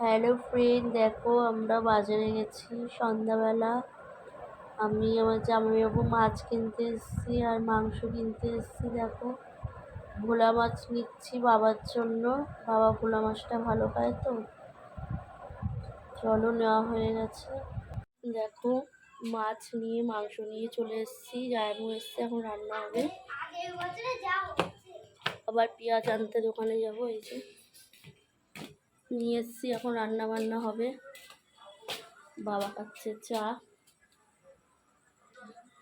Hello friend দেখো, আমরা বাজারে গেছি সন্ধ্যাবেলা। আমি আমার জামাইবাবু মাছ কিনতে এসেছি আর মাংস কিনতে এসেছি, দেখো। ভোলা মাছ নিচ্ছি বাবার জন্য। বাবা ভোলা মাছটা ভালো খায় তো। চলো, নেওয়া হয়ে গেছে। দেখো, মাছ নিয়ে, মাংস নিয়ে চলে এসেছি। জামাইবাবু এসছে এখন রান্না হবে আবার পেঁয়াজ আনতে দোকানে যাব, এই যে। নিয়ে এসছি, এখন রান্না বান্না হবে। বাবা খাচ্ছে চা।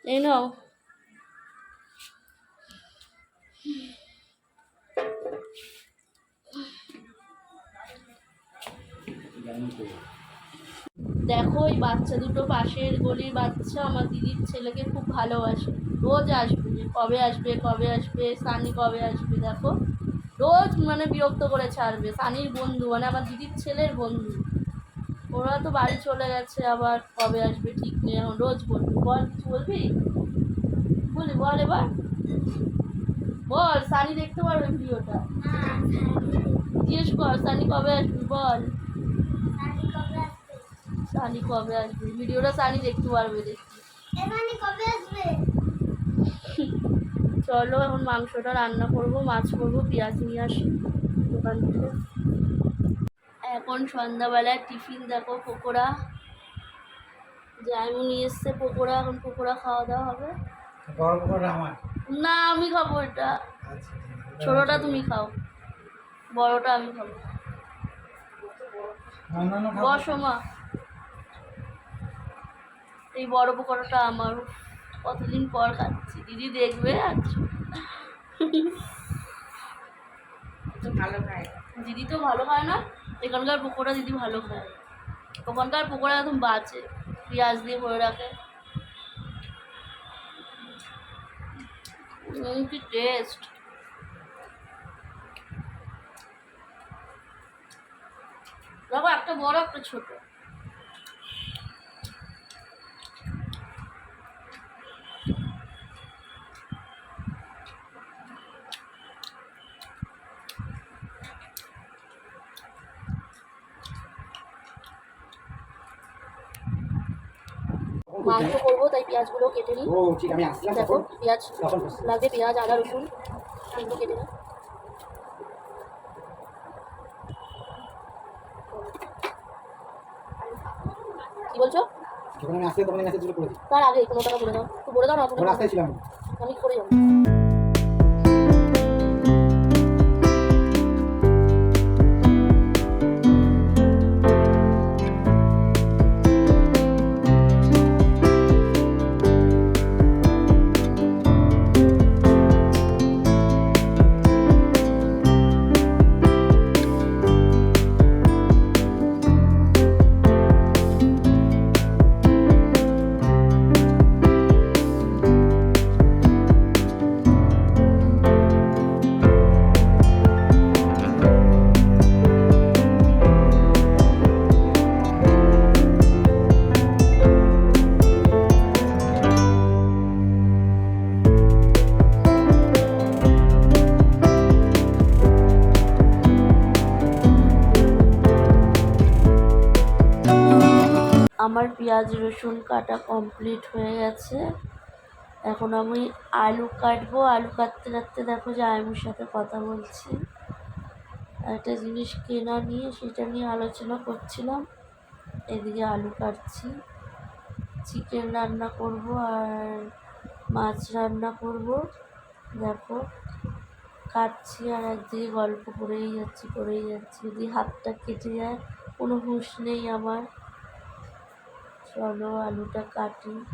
এই নাও। দেখো ওই বাচ্চা দুটো পাশের গলির বাচ্চা, আমার দিদির ছেলেকে খুব ভালোবাসে। রোজ আসবে কবে আসবে কবে আসবে, সানি কবে আসবে, দেখো। রোজ মানে বিরক্ত করে ছাড়বে, সানির বন্ধু মানে আমার দিদির ছেলের বন্ধু। ওরা তো বাড়ি চলে গেছে, আবার কবে আসবে ঠিক নেই, এখন রোজ বলবি, বল কিছু বলবি? বলি, বল এবার। বল, সানি দেখতে পারবে ভিডিওটা? জিজ্ঞেস কর, সানি কবে আসবি, বল। সানি কবে আসবে? ভিডিওটা সানি দেখতে পারবে দেখি চলো এখন মাংসটা রান্না করব মাছ করব পেঁয়াজ নিয়ে আসি দোকান থেকে। এখন সন্ধ্যাবেলায় টিফিন দেখো পকোড়া। জাইমু নিয়ে এসছে পকোড়া এখন পকোড়া খাওয়া দাওয়া হবে। না আমি খাব এটা। আচ্ছা ছোটোটা তুমি খাও বড়টা আমি খাব। অন্যান্য বসো মা। এই বড় পকোড়াটা আমার কতদিন পর খাচ্ছি? দিদি দেখবে আচ্ছা ভালো খায়। দিদি তো ভালো খায় না এখানকার পকোড়া দিদি ভালো খায়। ওখানকার পকোড়া একদম বাজে পেঁয়াজ দিয়ে ভরে রাখে। কি টেস্ট দেখো একটা বড় একটা ছোট। মাংস করব তাই পেঁয়াজগুলো কেটে নিই। ও ঠিক আমি আসছিলাম দেখো পেঁয়াজ লাগবে পেঁয়াজ আদা রসুন এগুলো কেটে নিই। কি বলছো? যখন আমি তখন মেসেজগুলো করে দিই। তার আগে কোনো টাকা বলে দাও। একটু বলে দাও না রাস্তায় ছিলাম। আমি করে যাব। আমার পেঁয়াজ রসুন কাটা কমপ্লিট হয়ে গেছে। এখন আমি আলু কাটবো। আলু কাটতে কাটতে দেখো যে আয়ুর সাথে কথা বলছি। একটা জিনিস কেনা নিয়ে সেটা নিয়ে আলোচনা করছিলাম। এদিকে আলু কাটছি। চিকেন রান্না করব আর মাছ রান্না করব। দেখো, কাটছি আর একদিকে গল্প করেই যাচ্ছি করেই যাচ্ছি। যদি হাতটা কেটে যায়, কোনো হুঁশ নেই আমার। চলো আলুটা কাটি।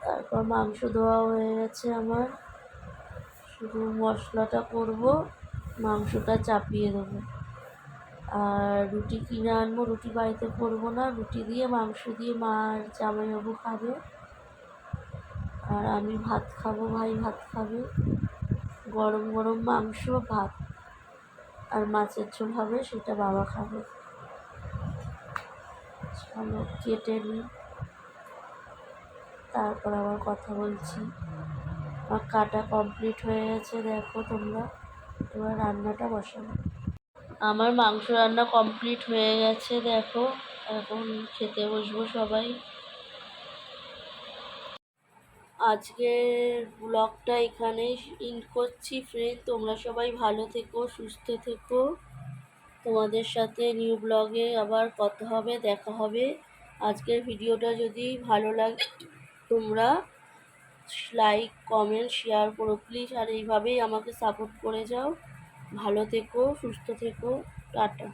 তারপর মাংস ধোয়া হয়ে গেছে আমার। শুধু মশলাটা করব, মাংসটা চাপিয়ে দেবো। আর রুটি কিনে আনব, রুটি বাড়িতে করব না, রুটি দিয়ে মাংস দিয়ে মা আর জামাইবাবু খাবে। আর আমি ভাত খাব, ভাই ভাত খাবে। গরম গরম মাংস, ভাত। আর মাছের ঝোল হবে, সেটা বাবা খাবে। চলো কেটে নিই। তারপর আবার কথা বলছি। আমার কাটা কমপ্লিট হয়ে গেছে, দেখো তোমরা। এবার রান্নাটা বসাবো। আমার মাংস রান্না কমপ্লিট হয়ে গেছে, দেখো। এখন খেতে বসবো সবাই। আজকের ব্লগটা এখানেই ইন করছি ফ্রেন্ড তোমরা সবাই ভালো থেকো, সুস্থ থেকো। তোমাদের সাথে নিউ ব্লগে আবার কথা হবে, দেখা হবে। আজকের ভিডিওটা যদি ভালো লাগে, তোমরা লাইক কমেন্ট শেয়ার করো প্লিজ আর এইভাবেই আমাকে সাপোর্ট করে যাও। ভালো থেকো, সুস্থ থেকো। টাটা।